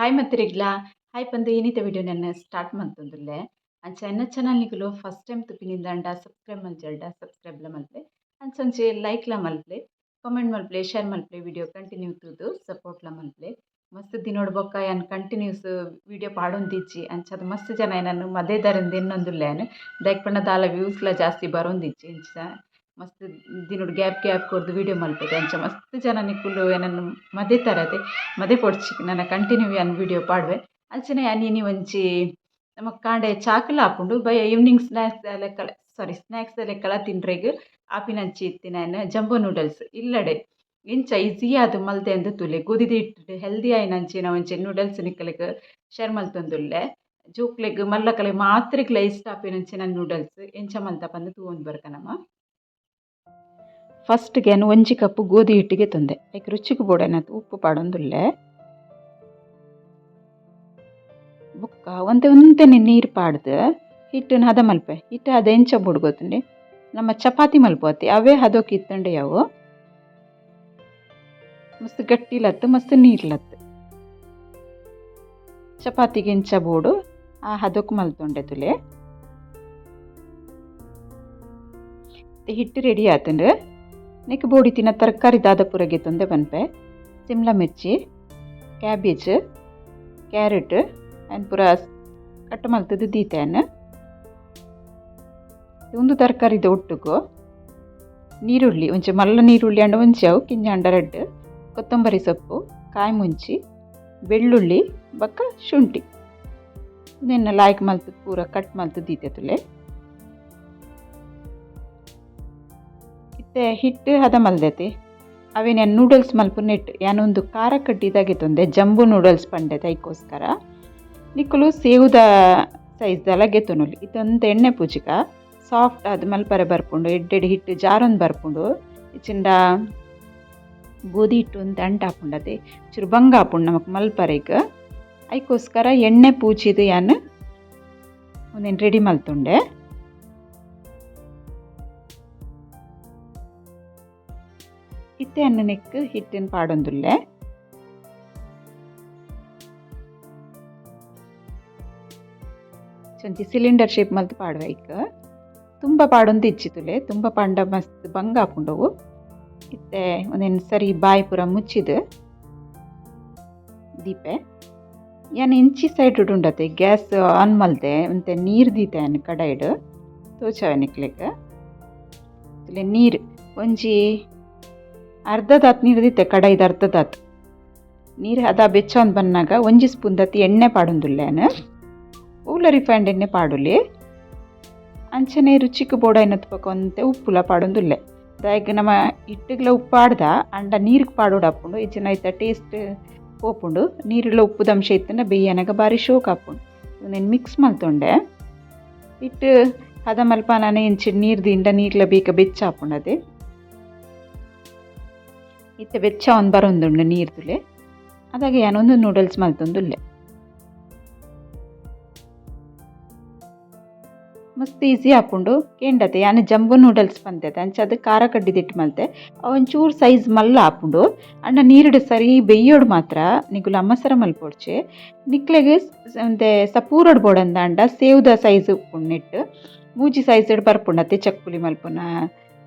Hi ಮತ್ತಿರಿಗ್ಲ hi ಪಂದು ಏನಿತ ವಿಡಿಯೋ ನನ್ನ ಸ್ಟಾರ್ಟ್ ಮಂತೊಂದುಲ್ಲೆ ಅಂಚ ಎನ್ನ ಚಾನಲ್ ನಿಕುಲು ಫಸ್ಟ್ ಟೈಮ್ ತುಪಿನಿಂದಾಂಡ ಸಬ್ಸ್ಕ್ರೈಬ್ ಮಲ್ಜಲ್ಡ ಸಬ್ಸ್ಕ್ರೈಬ್ಲ ಮಲ್ಪೆ ಸಂಜೆ ಲೈಕ್ಲ ಮಲ್ಪೆ ಕಾಮೆಂಟ್ ಮಲ್ಪೆ ಶೇರ್ ಮಲ್ಪೆ ವಿಡಿಯೋ ಕಂಟಿನ್ಯೂ ತೂದು ಸಪೋರ್ಟ್ಲ ಮಲ್ಪೆ ಮಸ್ತ್ ದಿನೋಡ್ ಬೊಕ್ಕ ಯಾನ್ ಕಂಟಿನ್ಯೂಸ್ ವಿಡಿಯೋ ಪಾಡೊಂದಿಜ್ಜಿ ಅಂಚ ಮಸ್ತ್ ಜನ ಏನನ್ನು ಮದೇದಾರಿಂದ ದಾರಿಂದ ಎನ್ನೊಂದುಲ್ಲೆನ್ ದೈಕ್ ಪಂಡ ದಾಲ ವ್ಯೂಸ್ಲ ಜಾಸ್ತಿ ಬರೊಂದಿಜ್ಜಿ ಇಂಚ ಮಸ್ತ್ ದಿನೊಡು ಗ್ಯಾಪ್ ಗ್ಯಾಪ್ ಕೊರ್ದು ವಿಡಿಯೋ ಮಲ್ಪೆತೆ ಅಂಚ. ಮಸ್ತ್ ಜನ ನಿಕುಲು ಏನನ್ನು ಮದೆ ತರತೆ ಮದೆ ಪೊಡ್ಚಿ ನನ್ನ ಕಂಟಿನ್ಯೂ ಯಾನ್ ವಿಡಿಯೋ ಪಾಡ್ವೆ. ಅಂಚನೆ ಯಾನೀನಿ ಒಂಚಿ ನಮಕ್ ಕಾಂಡೆ ಚಾಕಲ ಆಪುಂಡು ಬಯ್ಯ ಈವ್ನಿಂಗ್ ಸ್ನ್ಯಾಕ್ಸ್ ಲೆಕ್ಕಲ ಸಾರಿ ಸ್ನ್ಯಾಕ್ಸ್ ಲೆಕ್ಕಲ ತಿನ್ರೆಗ್ ಆಪಿನಂಚಿ ಇತ್ತಿನಾಯ್ನ ಜಂಬೋ ನೂಡಲ್ಸ್ ಇಲ್ಲಡೆ. ಇಂಚ ಈಸಿಯಾದ ಮಲ್ತೆ ಅಂದ್ ತುಲೆ ಗೋಧಿದ ಇಟ್ಟು ಹೆಲ್ದಿ ಆಯ್ನಂಚಿನ ಒಂಚೆ ನೂಡಲ್ಸ್ ನಿಕ್ಕಲೆಗ್ ಶೇರ್ ಮಲ್ತೊಂದುಲ್ಲೆ. ಜೋಕ್ಲೆಗ್ ಮಲ್ಲಕಲೆಗ್ ಮಾತ್ರ ಇಷ್ಟ ಆಪಿನಂಚಿನ ನೂಡಲ್ಸ್ ಎಂಚ ಮಲ್ತ ಪಂದ್ ತೂವೊಂದು ಬರ್ಕನಮ ಫಸ್ಟ್ಗೆ ಒಂಜಿ ಕಪ್ ಗೋಧಿ ಹಿಟ್ಟಿಗೆ ತಂದೆ. ಐಕ್ ರುಚಿಗೆ ಬೋಡೇನದು ಉಪ್ಪು ಪಾಡೊಂದುಲ್ಲೆ. ಬೊಕ್ಕ ಒಂತೆ ಒಂತೆನೆ ನೀರು ಪಾಡ್ದು. ಹಿಟ್ಟನ್ನು ಹದ ಮಲ್ಪೆ. ಹಿಟ್ಟು ಹದ ಎಂಚ ನಮ್ಮ ಚಪಾತಿ ಮಲ್ಪೋತಿ ಅವೇ ಹದೋಕ್ ಇತ್ತಂಡೆ ಅವು. ಮಸ್ತ್ ಗಟ್ಟಿಲತ್ತು, ಮಸ್ತ್ ನೀರ್ಲತ್ತು. ಚಪಾತಿಗೆ ಇಂಚ ಬೋಡು. ಆ ಹದೋಕ್ ಮಲ್ತೊಂಡೆ ತುಲೆ. ಹಿಟ್ಟು ರೆಡಿ ಆತಂಡು. ನೆಕ್ ಬೋಡಿ ತಿನ್ನ ತರಕಾರಿ ದಾದಪುರಗೆ ತಂದೆ ಬನ್ಪೆ. ಸಿಮ್ಲಾ ಮಿರ್ಚಿ, ಕ್ಯಾಬೇಜ್, ಕ್ಯಾರೆಟ್ ಆ್ಯಂಡ್ ಪೂರ ಕಟ್ ಮಲ್ತದ್ದು ದೀತೇನ್ ಒಂದು ತರಕಾರಿದ ಒಟ್ಟುಗು. ನೀರುಳ್ಳಿ ಒಂಚೆ ಮಲ್ಲ ನೀರುಳ್ಳಿ ಅಂಡ ಒಂಚೆ ಅವು ಕಿಂಜ ಅಂಡ ರೆಡ್, ಕೊತ್ತಂಬರಿ ಸೊಪ್ಪು, ಕಾಯಿ ಮುಂಚಿ, ಬೆಳ್ಳುಳ್ಳಿ ಬಕ್ಕ ಶುಂಠಿ ಇದನ್ನು ಲಾಯ್ಕ್ ಮಲ್ತು ಪೂರ ಕಟ್ ಮಲ್ತು ದೀತೆ ಇತ್ತೆ ಹಿಟ್ಟು ಹದ ಮಲ್ದೈತಿ. ಅವೇನೇ ನೂಡಲ್ಸ್ ಮಲ್ಪು ನೆಟ್ ಯಾನೊಂದು ಖಾರ ಕಟ್ಟಿದಾಗಿತ್ತು ಅಂದೆ ಜಂಬು ನೂಡಲ್ಸ್ ಪಂಡೆ ತೈಕೋಸ್ಕರ ನಿಕ್ಕಲು ಸೇವುದ ಸೈಜ್ದಲ್ಲ ಗೆತ್ತೊನುಲಿ ಇದೊಂದು ಎಣ್ಣೆ ಪೂಜಿಕ, ಸಾಫ್ಟ್ ಆದ ಮಲ್ಪರೆ ಬರ್ಪುಂಡು, ಎಡ್ಡೆಡ್ ಹಿಟ್ಟು ಜಾರೊಂದು ಬರ್ಪುಂಡು. ಇಚ್ಚಿಂಡ ಗೋಧಿ ಹಿಟ್ಟು ಅಂತ ಅಂಟ ಹಾಪುಂಡತೆ ಚೂರು ಬಂಗ ಹಾಪುಂಡು ನಮಗೆ ಮಲ್ಪರೆಗ್. ಐಕೋಸ್ಕರ ಎಣ್ಣೆ ಪೂಜಿದು ಯಾನ್ ಒಂದೇನು ರೆಡಿ ಮಲ್ತುಂಡೆ. ಇತ್ತೆ ಅನ್ನ ನೆಕ್ ಹಿಟ್ಟಿನ ಪಾಡೊಂದುಲ್ಲೆ. ಚೊಂಚಿ ಸಿಲಿಂಡರ್ ಶೇಪ್ ಮಲ್ತು ಪಾಡುವ ತುಂಬಾ ತುಂಬ ಪಾಡೊಂದು ಇಚ್ಚಿತುಲೆ, ತುಂಬ ಪಾಂಡ ಮಸ್ತ್ ಬಂಗ ಹಾಕೊಂಡವು. ಇತ್ತೆ ಒಂದೇನು ಸರಿ ಬಾಯಿ ಪೂರ ಮುಚ್ಚಿದು. ದೀಪೆ. ಏನು ಇಂಚಿ ಸೈಡ್ ಉಂಡತೆ ಗ್ಯಾಸ್ ಆನ್ ಮಲ್ದೆ ಮತ್ತೆ ನೀರು ದೀತೆ ಅನ್ ಕಡೈಡ್ ತೋಚವ ನಿಕ್ಲಿಕ್ಕೆ ನೀರು, ಒಂಜಿ ಅರ್ಧದಾತ್ ನೀರು ದಿತ್ತೆ ಕಡೈದ ಅರ್ಧದಾತ್ ನೀರು ಅದ ಬೆಚ್ಚೊಂದು ಬನ್ನಾಗ ಒಂಜಿ ಸ್ಪೂನ್ ದತ್ತಿ ಎಣ್ಣೆ ಪಾಡೊಂದುಲ್ಲೇನು ಉಲ್ಲ ರಿಫೈಂಡ್ ಎಣ್ಣೆ ಪಾಡುಲಿ. ಅಂಚನೆ ರುಚಿಗೆ ಬೋಡ ಎನ್ನತ್ಬೇಕಂತೆ ಉಪ್ಪುಲ ಪಾಡೊಂದುಲ್ಲೆ. ದಾಯಗ್ ನಮ್ಮ ಹಿಟ್ಟಿಗ್ಲ ಉಪ್ಪು ಆಡ್ದ, ಅಂಡ ನೀರಿಗೆ ಪಾಡೋಡು ಈ ಇಚ್ಚಿನ ಐತ ಟೇಸ್ಟ್ ಪೋಪುಂಡು ನೀರಿಲ್ಲ ಉಪ್ಪುದ ಅಂಶ ಇತ್ತನ ಬೇಯನಾಗ ಬಾರಿ ಶೋಕ್ ಹಾಕೊಂಡು నేను ಇಟ್ಟು ಹದ ಮಲ್ಪಾನೇ ಇಂಚಿ ನೀರು ದಿಂಡ ನೀರ್ಲ ಬೇಕ ಬೆಚ್ಚ ಹಾಪುಂಡದೆ ಇತ್ತೆ ಬೆಚ್ಚ ಒಂದು ಬರೊಂದುಂಡು ನೀರು ಅದಾಗ ಯಾನೊಂದು ನೂಡಲ್ಸ್ ಮಲ್ತೊಂದುಲ್ಲೆ ಮಸ್ತ್ ಈಸಿ ಹಾಕೊಂಡು ಕೇಂಡತೆ, ಯಾನು ಜಂಬು ನೂಡಲ್ಸ್ ಪಂತೆತೆ. ಅಂಚ ಅದು ಖಾರ ಕಡ್ಡಿದಿಟ್ಟು ಮಲ್ತೆ. ಒಂಚೂರು ಸೈಜ್ ಮಲ್ಲ ಹಾಕೊಂಡು ಅಣ್ಣ ನೀರಿಡು ಸರಿ ಬೆಯ್ಯೋಡು ಮಾತ್ರ ನಿಗುಲ ಅಮ್ಮಸರ ಮಲ್ಪೊಡ್ಚೆ. ನಿಕ್ಲೆಗೆ ಒಂದೆ ಸಪೂರಡ್ ಬೋಡಂದ ಅಂಡ ಸೇವ್ದ ಸೈಜ್ ಉಪ್ಪುಣ್ಣಿಟ್ಟು ಮೂಜಿ ಸೈಜ್ ಬರ್ಪುಂಡತೆ ಚಕ್ಕುಲಿ ಮಲ್ಪುನ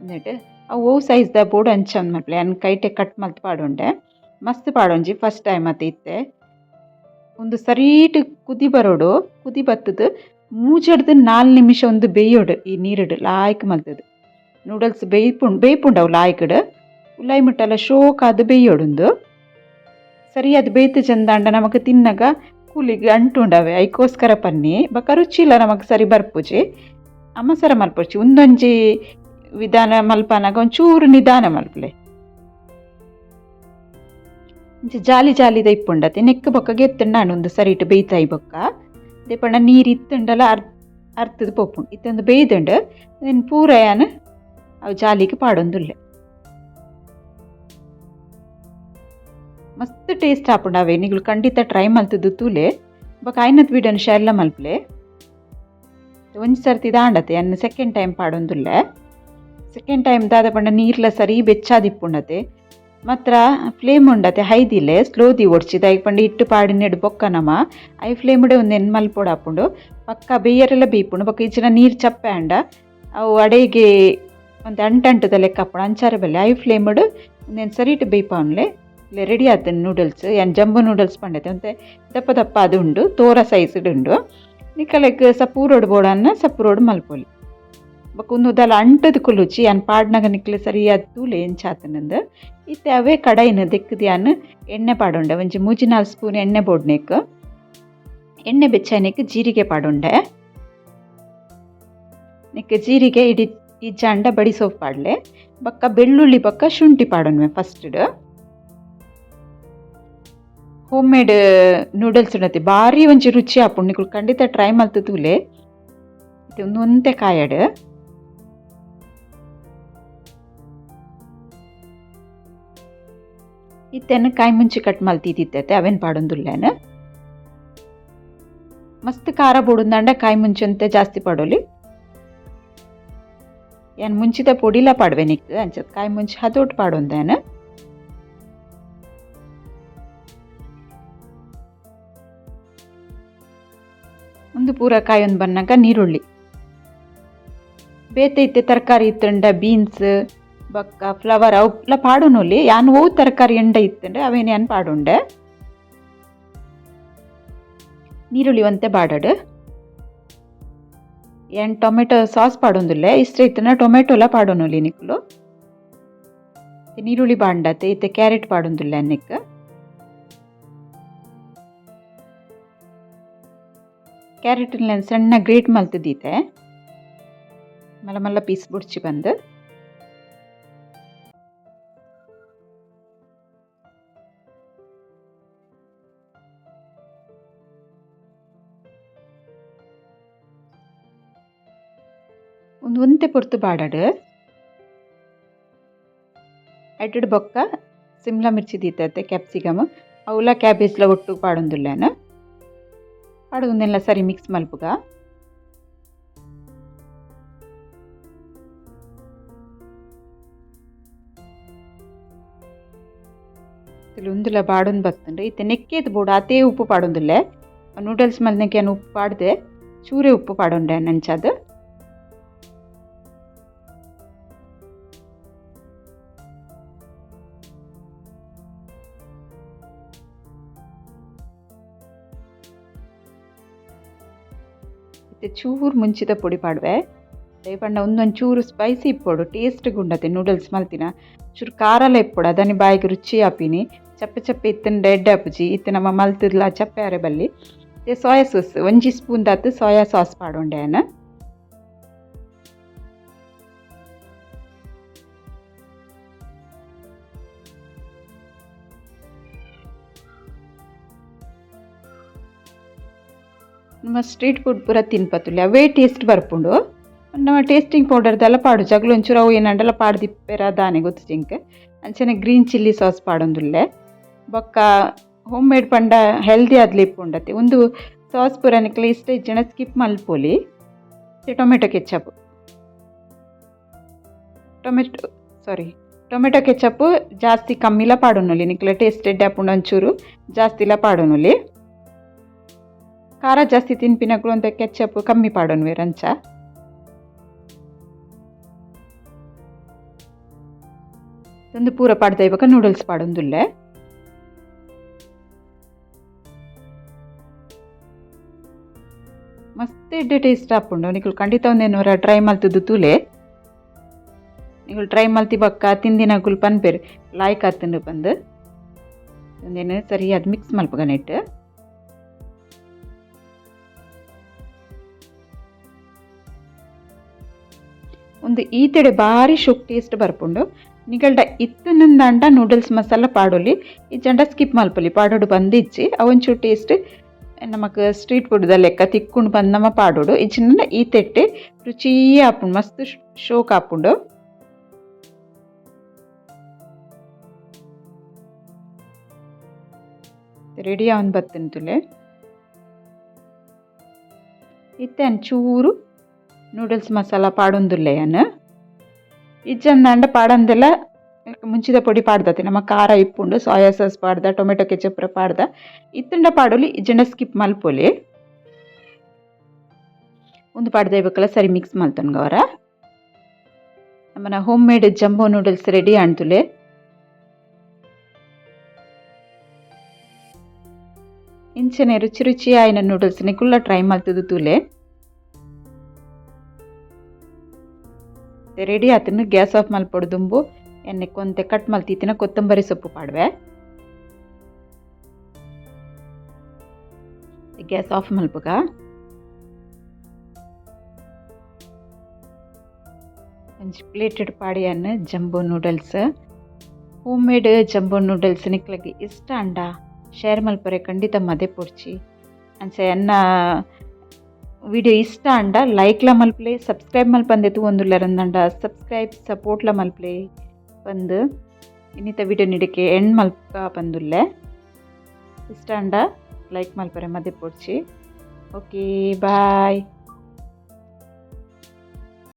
ಅಂದೆಟ್ ಅವು ಸೈಜ್ದ ಬೋಡು ಅಂಚಂದ್ ಮಟ್ಲೆ ಅನ್ ಕೈಟೆ ಕಟ್ ಮಲ್ತ್ ಪಾಡೊಂಡೆ. ಮಸ್ತ್ ಪಾಡೊಂಜಿ. ಫಸ್ಟ್ ಟೈಮ್ ಅತ್ತ ಇತ್ತೆ. ಒಂದು ಸರೀಟ್ ಕುದಿ ಬರೋಡು. ಕುದಿ ಬತ್ತದು ಮೂಜಡ್ದು ನಾಲ್ ನಿಮಿಷ ಒಂದು ಬೇಯೋಡು ಈ ನೀರುಡು. ಲಾಯ್ಕ್ ಮಲ್ತದು. ನೂಡಲ್ಸ್ ಬೇಯ್ಪುಂಡ್, ಬೇಯ್ಪುಂಡವು ಲಾಯ್ಕಡು. ಉಲಾಯಿ ಮುಟ್ಟಲ್ಲ ಶೋಕ್ ಅದು ಬೇಯೋಡುಂದು. ಸರಿ ಅದು ಬೇಯ್ತು ಚಂದಾಂಡ ನಮಕ್ ತಿನ್ನಗ ಕೂಲಿಗೆ ಅಂಟುಂಡವೆ. ಐಕೋಸ್ಕರ ಪನ್ನಿ. ಬಕ್ಕ ರುಚಿಲ ನಮಕ್ ಸರಿ ಬರ್ಪುಜಿ. ಅಮ್ಮಸರ ಮಲ್ಪುಜಿ ಒಂದೊಂಜಿ ವಿಧಾನ ಮಲ್ಪನಾಗ ಒಂಚೂರು ನಿಧಾನ ಮಲ್ಪಲೆ. ಜಾಲಿ ಜಾಲಿದ ಇಪ್ಪುಂಡತೆ, ನೆಕ್ಕ ಬೊಕ್ಕ ಗೆತ್ತಂಡ ಒಂದು ಇಟ್ಟು ಬೇಯ್ತಾಯಿ ಬೊಕ್ಕ. ದೇಪಂಡ ನೀರು ಇತ್ತಂಡಲ್ಲ ಅರ್, ಅರ್ತದ ಪೋಪುಂಡು. ಇತ್ತೊಂದು ಬೇಯ್ದಂಡು ಪೂರ ಯಾನ್ ಅವು ಜಾಲಿಗೆ ಪಾಡೊಂದುಲ್ಲೆ. ಮಸ್ತ್ ಟೇಸ್ಟ್ ಆಪುಂಡು ಅವೆ. ನೀವು ಖಂಡಿತ ಟ್ರೈ ಮಲ್ತದ್ದು ತೂಲೆ. ಬೊಕ ಐನತ್ ವೀಡನ್ ಶೆಲ್ಲ ಮಲ್ಪಲೆ. ಒಂದು ಸರ್ತಿ ದಾಂಡತೆ, ಅನ್ನ ಸೆಕೆಂಡ್ ಟೈಮ್ ಪಾಡೊಂದುಲ್ಲೆ. ಸೆಕೆಂಡ್ ಟೈಮ್ ಪಂಡ ನೀರ್ಲ ಸರಿ ಬೆಚ್ಚಾದಿಪ್ಪುಂಡತೆ. ಮಾತ್ರ ಫ್ಲೇಮ್ ಉಂಡತೆ, ಹೈದಿಲೆ ಸ್ಲೋದಿ ಒಡ್ಚಿದ ಐ ಪಂಡ ಇಟ್ಟು ಬೊಕ್ಕ ನಮ. ಐ ಫ್ಲೇಮ್ಡೆ ಒಂದು ಎನ್ ಮಲ್ಪೊಡು ಹಾಪುಂಡು ಪಕ್ಕ ಬೇಯರೆಲ್ಲ ಬೀಪುಂಡು. ಬೊಕ್ಕ ಈಚಿನ ನೀರು ಚಪ್ಪೆ ಅಂಡ. ಅವು ಅಡೆಗೆ ಒಂದು ಅಂಟಂಟದ ಲೆಕ್ಕ ಹಾಪುಂಡು ಅಂಚಾರ ಬೆಲೆ ಐ ಫ್ಲೇಮ್ಡ್ ಒಂದೇನು ಇಟ್ಟು ಬೇಯ್ಪವನ್ಲೆ ಇಲ್ಲೇ ರೆಡಿ ಆತನ ನೂಡಲ್ಸ್ ಏನು ಜಂಬು ನೂಡಲ್ಸ್ ಪಂಡತೆ. ಮತ್ತೆ ದಪ್ಪ ದಪ್ಪ ಅದು ಉಂಡು ತೋರ ಸೈಜ್ಡ್ ಉಂಡು. ನಿಕ್ಕಲೆಗ್ ಸಪೂರೋಡು ಬೋಡನ್ನ ಸಪೂರೋಡು ಮಲ್ಪೊಲಿ. ಬೊಕ್ಕ ಉಂದುದಲ ಅಂಟದ ಕುಲುಚಿ, ಅನ್ ಪಾಡ್ನಗ ನಿಕ್ಲೆ ಸರಿಯಾದ ತೂಲೆ ಎಂಚಾತನಂದು ಇತ್ತೆ ಅವೇ ಕಡಾಯಿನ ದೆಕ್ಕದಿಯಾನ್ ಎಣ್ಣೆ ಪಾಡುಂಡೆ, ಒಂಜಿ ಮೂಜಿ ನಾಲ್ಕು ಸ್ಪೂನ್ ಎಣ್ಣೆ ಬೋಡ್ನೆಕ್. ಎಣ್ಣೆ ಬೆಚ್ಚನೆಕ್ ಜೀರಿಗೆ ಪಾಡುಂಡೆ. ನಿಕ್ ಜೀರಿಗೆ ಇಡಿ, ಈ ಜಾಂಡ ಬಡಿ ಸೋಪ್ ಪಾಡ್ಲೆ. ಬೊಕ್ಕ ಬೆಳ್ಳುಳ್ಳಿ ಬೊಕ್ಕ ಶುಂಠಿ ಪಾಡೊನ್ವೆ ಫಸ್ಟ್ಡ್. ಹೋಮ್ ಮೇಡ್ ನೂಡಲ್ಸ್ ಉಂಡತಿ ಭಾರಿ ಒಂಜಿ ರುಚಿ ಆಪುಂಡು ಖಂಡಿತ ಟ್ರೈ ಮಲ್ತು ತೂಲೆ. ಇದು ಒಂತೆ ಕಾಯಡ್ ಇತ್ತೆನ ಕಾಯಿ ಮುಂಚಿ ಕಟ್ ಮಲ್ತಿದ್ದಿತ್ತೆ ಅವೇನು ಪಾಡೊಂದುಲ್ಲೇನ? ಮಸ್ತ್ ಖಾರ ಬುಡುಂದಂಡ ಕಾಯಿ ಮುಂಚಂತೆ ಜಾಸ್ತಿ ಪಾಡೋಲಿ? ಏನು ಮುಂಚಿತ ಪೊಡಿಲ ಪಾಡ್ವೆ ಅನ್ಸತ್, ಕಾಯಿ ಮುಂಚಿ ಹದೋಟ್ ಪಾಡೊಂದೇನು? ಒಂದು ಪೂರ ಕಾಯಿ ಒಂದು ಬಂದಾಗ ನೀರುಳ್ಳಿ. ಬೇತೆ ತರಕಾರಿ, ಇತ್ತಂಡ, ಬೀನ್ಸ್ ಬೊಕ್ಕ ಫ್ಲವರ್ ಅವುಲ ಪಾಡುನೊಲಿ ಯಾನ್ ಓ ತರಕಾರಿ ಎಂಡ ಇತ್ತಂಡೆ ಅವೇನು ಯಾನ್ ಪಾಡುಂಡೆ? ನೀರುಳ್ಳಿ ಒಂತೆ ಬಾಡಡು. ಏನ್ ಟೊಮೆಟೊ ಸಾಸ್ ಪಾಡೊಂದುಲ್ಲೆ? ಇಷ್ಟ ಇತ್ತನ ಟೊಮೆಟೊಲ ಪಾಡೋನುಲಿ ನಿಕ್ಲು. ನೀರುಳ್ಳಿ ಬಾಂಡತ್ತೆ ಇತ್ತೆ ಕ್ಯಾರೆಟ್ ಪಾಡೊಂದುಲ್ಲೆ ಅನ್ನಕ್ಕೆ ಕ್ಯಾರೆಟ್ ಸಣ್ಣ ಗ್ರೇಟ್ ಮಲ್ತದೀತೆ ಮಲ್ಲ ಮಲ್ಲ ಪೀಸ್ ಬುಡ್ಚಿ ಬಂದು. ಒಂದು ಒಂತೆ ಪೊರ್ತು ಬಾಡಡ್. ಎಡ್ಡ್ ಬೊಕ್ಕ ಸಿಮ್ಲಾ ಮಿರ್ಚಿ ದೀತತೆ ಕ್ಯಾಪ್ಸಿಕಮ್ ಅವುಲ ಕ್ಯಾಬೇಜ್ಲ ಒಟ್ಟು ಪಾಡೊಂದುಲ್ಲೇನ. ಪಾಡೊಂದೆಲ್ಲ ಸರಿ ಮಿಕ್ಸ್ ಮಲ್ಪುಗ. ಉಂದುಲ ಬಾಡೊಂದು ಬತ್ತುಂಡು. ಇತ್ತೆ ನೆಕ್ಕೇದು ಬೋಡು ಅದೇ ಉಪ್ಪು ಪಾಡೊಂದುಲ್ಲೆ. ನೂಡಲ್ಸ್ ಮಲ್ನಕ್ಕೆ ಉಪ್ಪು ಪಾಡ್ದೆ. ಚೂರೆ ಉಪ್ಪು ಪಾಡೊಂಡೆ ನಂಚದು. ಮತ್ತೆ ಚೂರು ಮುಂಚಿತ ಪುಡಿ ಪಾಡುವೆ ಪಂಡ ಒಂದೊಂದು ಚೂರು ಸ್ಪೈಸಿ ಇಪ್ಪೊಡು ಟೇಸ್ಟ್ ಗುಂಡತೆ ನೂಡಲ್ಸ್ ಮಲ್ತಿನ. ಚೂರು ಖಾರಲ ಇಪ್ಪೊಡು ಅದನ್ನ ಬಾಯಿಗೆ ರುಚಿ ಆಪಿನಿ ಚಪ್ಪೆ ಚಪ್ಪೆ, ಇತ್ತಿನ ಡೆಡ್ ಆಪುಜಿ ಇತ್ತು ನಮ್ಮ ಮಲ್ತಿದ್ಲ ಚಪ್ಪೆ ಅರೆ ಬಲ್ಲಿ. ಸೋಯಾ ಸಾಸ್ ಒಂಜಿ ಸ್ಪೂನ್ ದಾತು ಸೋಯಾ ಸಾಸ್ ಪಾಡೊಂಡೆ ನಮ್ಮ ಸ್ಟ್ರೀಟ್ ಫುಡ್ ಪೂರ ತಿನ್ಪತ್ತುಲ್ಲ. ಅವೇ ಟೇಸ್ಟ್ ಬರ್ಪುಂಡು. ನಮ್ಮ ಟೇಸ್ಟಿಂಗ್ ಪೌಡರ್ದೆಲ್ಲ ಪಾಡು. ಜಗ್ಲು ಒಂಚೂರು ಅವು ಏನಂಡೆಲ್ಲ ಪಾಡ್ದಿಪ್ಪೆರ ದಾನೆ ಗೊತ್ತು ಜಿಂಕ್. ಅಂಚನೆ ಗ್ರೀನ್ ಚಿಲ್ಲಿ ಸಾಸ್ ಪಾಡೊಂದುಲ್ಲೆ. ಬೊಕ್ಕ ಹೋಮ್ ಮೇಡ್ ಪಂಡ ಹೆಲ್ದಿ ಆದ್ಲಿ ಪುಂಡತಿ ಒಂದು ಸಾಸ್ ಪೂರ ನಿಕ್ಲೆ ಜನ skip ಮಲ್ಪೋಲಿ. Tomato ketchup tomato sorry tomato ketchup ಜಾಸ್ತಿ ಕಮ್ಮಿಲ ಪಾಡೋನುಲಿ ನಿಕ್ಲೆ ಟೇಸ್ಟ್ ಎಡ್ಡೆ ಆಪುಂಡು ಒಂಚೂರು ಜಾಸ್ತಿಲ ಪಾಡೊನೊಲಿ ಖಾರ ಜಾಸ್ತಿ ತಿನ್ಪಿನಗಳು ಅಂತ ಕೆಚ್ಚಪ್ ಕಮ್ಮಿ ಪಾಡೋಣ ರಂಚ. ಒಂದು ಪೂರ ಪಾಡ್ದ ಇವಾಗ ನೂಡಲ್ಸ್ ಪಾಡೊಂದುಲ್ಲೆ. ಮಸ್ತ್ ಎಡ್ಡೆ ಟೇಸ್ಟ್ ಆಪುಂಡು ನಿಕುಲು ಖಂಡಿತ ಒಂದೇನೋರ ಟ್ರೈ ಮಲ್ತದ್ದು ತೂಲೆ. ನಿಕುಲು ಟ್ರೈ ಮಲ್ತಿ ಬಕ್ಕ ತಿಂದಿನ ಗುಲ್ಪನ್ ಪನ್ಪೆರ್ ಲಾಯ್ಕ್ ಆತಂಡು ಬಂದು. ಒಂದೇನು ಸರಿಯಾದ ಮಿಕ್ಸ್ ಮಲ್ಪಗ ಒಂದು ಈತೆಡೆ ಭಾರಿ ಶುಕ್ ಟೇಸ್ಟ್ ಬರ್ಪುಂಡು. ನಿಗಲ್ಡ ಇತ್ತನಂದಂಡ ನೂಡಲ್ಸ್ ಮಸಾಲ ಪಾಡೊಲಿ, ಈ ಜಂಡ ಸ್ಕಿಪ್ ಮಲ್ಪೊಲಿ ಪಾಡೋಡು ಬಂದಿಜ್ಜಿ, ಅವೊಂಚೂರು ಟೇಸ್ಟ್ ನಮಕ್ ಸ್ಟ್ರೀಟ್ ಫುಡ್ದ ಲೆಕ್ಕ ತಿಕ್ಕೊಂಡು ಬಂದು ನಮ್ಮ ಪಾಡೋಡು. ಇಜ್ಜಿನ ಈ ತೆಟ್ಟೆ ರುಚಿ ಆಪುಂಡು, ಮಸ್ತ್ ಶೋಕ್ ಆಪುಂಡು. ರೆಡಿ ಅವನ್ ಬತ್ತಂತುಲೆ. ಇತ್ತೆ ಚೂರು ನೂಡಲ್ಸ್ ಮಸಾಲ ಪಾಡೊಂದುಲ್ಲೆ ಅನ್ನ ಇಜ್ಜಂದಾಂಡ ಪಾಡಂದೆಲ್ಲ ಮುಂಚಿದ ಪೊಡಿ ಪಾಡ್ದತೆ. ನಮ್ಮ ಖಾರ ಇಪ್ಪುಂಡು ಸೋಯಾ ಸಾಸ್ ಪಾಡ್ದ, ಟೊಮೆಟೊ ಕೆಚಪ್ ಪಾಡ್ದ. ಇತ್ತಂಡ ಪಾಡೊಲಿ ಇಜ್ಜಂಡ ಸ್ಕಿಪ್ ಮಲ್ಪೊಲಿ. ಒಂದು ಪಾಡ್ದ ಇಬೇಕಲ್ಲ ಸರಿ ಮಿಕ್ಸ್ ಮಲ್ತನ್ಗವರ ನಮ್ಮನ home made jumbo noodles ready ಆಣ್ತುಲೆ. ಇಂಚನೆ ರುಚಿ ರುಚಿ ಆಯ್ನ ನೂಡಲ್ಸ್ ಕುಲ್ಲ ಟ್ರೈ ಮಲ್ತದು ತೂಲೆ. ರೆಡಿ ಆತನ ಗ್ಯಾಸ್ ಆಫ್ ಮಲ್ಪೊಡು ದುಂಬು, ಎಣ್ಣೆ ಕೊಂತೆ ಕಟ್ ಮಲ್ತಿತ್ತಿನ ಕೊತ್ತಂಬರಿ ಸೊಪ್ಪು ಪಾಡುವೆ. ಗ್ಯಾಸ್ ಆಫ್ ಮಲ್ಪಗ ಒಂಜಿ ಪ್ಲೇಟೆಡ್ ಪಾಡಿಯನ್ನ jumbo noodles home made jumbo noodles ನಿಕ್ಲಗೆ ಇಷ್ಟ ಅಂಡ. ಶೇರ್ ಮಲ್ಪರೆ ಖಂಡಿತ ಮದೆ ಪೊಡ್ಚಿ. ಅಂಚೆ ಎನ್ನ ವಿಡಿಯೋ ಇಷ್ಟ ಅಂಡ ಲೈಕ್ಲ ಮಲ್ಪಲೆ ಸಬ್ಸ್ಕ್ರೈಬ್ ಮಲ್ಪಂದೆ ತೂವೊಂದುಲ್ಲೆರಂದಂಡ ಸಬ್ಸ್ಕ್ರೈಬ್ ಸಪೋರ್ಟ್ಲ ಮಲ್ಪಲೆ ಪಂದ್ ಇನ್ನಿತ ವಿಡಿಯೋ ನಿಡಕ್ಕೆ ಎಣ್ ಮಲ್ಪ ಬಂದುಲ್ಲೆ. ಇಷ್ಟ ಅಂಡ ಲೈಕ್ ಮಲ್ಪರೆ ಮಧ್ಯೆ ಪೊಡ್ಚಿ. Okay bye